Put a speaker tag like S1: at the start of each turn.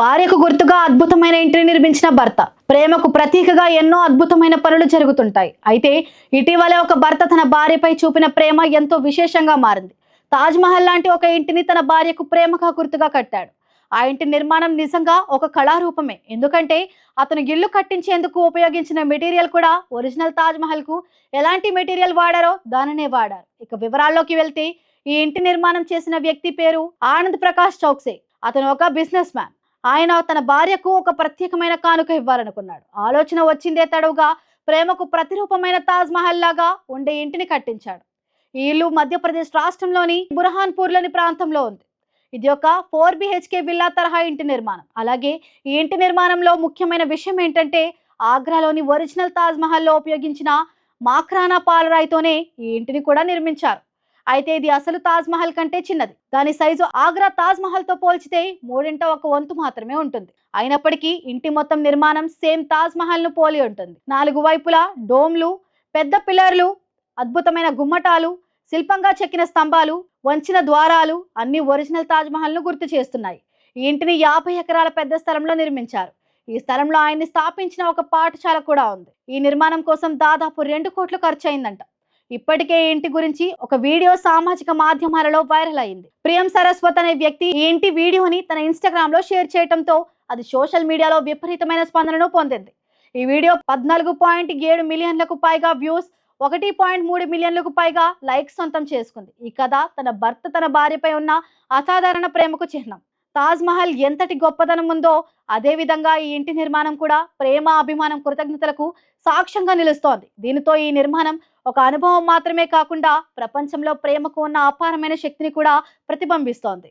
S1: భార్యకు గుర్తుగా అద్భుతమైన ఇంటిని నిర్మించిన భర్త. ప్రేమకు ప్రతీకగా ఎన్నో అద్భుతమైన పనులు జరుగుతుంటాయి. అయితే ఇటీవలే ఒక భర్త తన భార్యపై చూపిన ప్రేమ ఎంతో విశేషంగా మారింది. తాజ్ మహల్ లాంటి ఒక ఇంటిని తన భార్యకు ప్రేమగా గుర్తుగా కట్టాడు. ఆ ఇంటి నిర్మాణం నిజంగా ఒక కళారూపమే. ఎందుకంటే అతను ఇల్లు కట్టించేందుకు ఉపయోగించిన మెటీరియల్ కూడా ఒరిజినల్ తాజ్ మహల్కు ఎలాంటి మెటీరియల్ వాడారో దానినే వాడారు. ఇక వివరాల్లోకి వెళ్తే ఈ ఇంటి నిర్మాణం చేసిన వ్యక్తి పేరు ఆనంద్ ప్రకాష్ చౌక్సే. అతను ఒక బిజినెస్ మ్యాన్. ఆయన తన భార్యకు ఒక ప్రత్యేకమైన కానుక ఇవ్వాలనుకున్నాడు. ఆలోచన వచ్చిందే తడవుగా ప్రేమకు ప్రతిరూపమైన తాజ్ మహల్ లాగా ఉండే ఇంటిని కట్టించాడు. ఈ ఇల్లు మధ్యప్రదేశ్ రాష్ట్రంలోని బుర్హాన్పూర్లోని ప్రాంతంలో ఉంది. ఇది ఒక ఫోర్ బిహెచ్కే విల్లా తరహా ఇంటి నిర్మాణం. అలాగే ఈ ఇంటి నిర్మాణంలో ముఖ్యమైన విషయం ఏంటంటే ఆగ్రాలోని ఒరిజినల్ తాజ్ మహల్లో ఉపయోగించిన మాక్రానా పాలరాయితోనే ఈ ఇంటిని కూడా నిర్మించారు. అయితే ఇది అసలు తాజ్ మహల్ కంటే చిన్నది. దాని సైజు ఆగ్రా తాజ్ మహల్తో పోల్చితే మూడింట ఒక వంతు మాత్రమే ఉంటుంది. అయినప్పటికీ ఇంటి మొత్తం నిర్మాణం సేమ్ తాజ్ మహల్ను పోలి ఉంటుంది. నాలుగు వైపులా డోమ్లు పెద్ద పిల్లర్లు అద్భుతమైన గుమ్మటాలు శిల్పంగా చెక్కిన స్తంభాలు వంచిన ద్వారాలు అన్ని ఒరిజినల్ తాజ్ మహల్ను గుర్తు చేస్తున్నాయి. ఈ ఇంటిని యాభై ఎకరాల పెద్ద స్థలంలో నిర్మించారు. ఈ స్థలంలో ఆయన్ని స్థాపించిన ఒక పాఠశాల కూడా ఉంది. ఈ నిర్మాణం కోసం దాదాపు రెండు కోట్లు ఖర్చు అయిందంట ఇప్పటికే ఇంటి గురించి ఒక వీడియో సామాజిక మాధ్యమాలలో వైరల్ అయింది. ప్రియం సరస్వత్ అనే వ్యక్తి ఈ ఇంటి వీడియోని తన ఇన్స్టాగ్రామ్లో షేర్ చేయడంతో అది సోషల్ మీడియాలో విపరీతమైన స్పందనను పొందింది. ఈ వీడియో పద్నాలుగు పాయింట్ ఏడు మిలియన్లకు పైగా వ్యూస్ ఒకటి పాయింట్ మూడు మిలియన్లకు పైగా లైక్స్ సొంతం చేసుకుంది. ఈ కథ తన భర్త తన భార్యపై ఉన్న అసాధారణ ప్రేమకు చిహ్నం. తాజ్ మహల్ ఎంతటి గొప్పతనం ఉందో అదే విధంగా ఈ ఇంటి నిర్మాణం కూడా ప్రేమ అభిమానం కృతజ్ఞతలకు సాక్ష్యంగా నిలుస్తోంది. దీనితో ఈ నిర్మాణం ఒక అనుభవం మాత్రమే కాకుండా ప్రపంచంలో ప్రేమకు ఉన్న అపారమైన శక్తిని కూడా ప్రతిబింబిస్తోంది.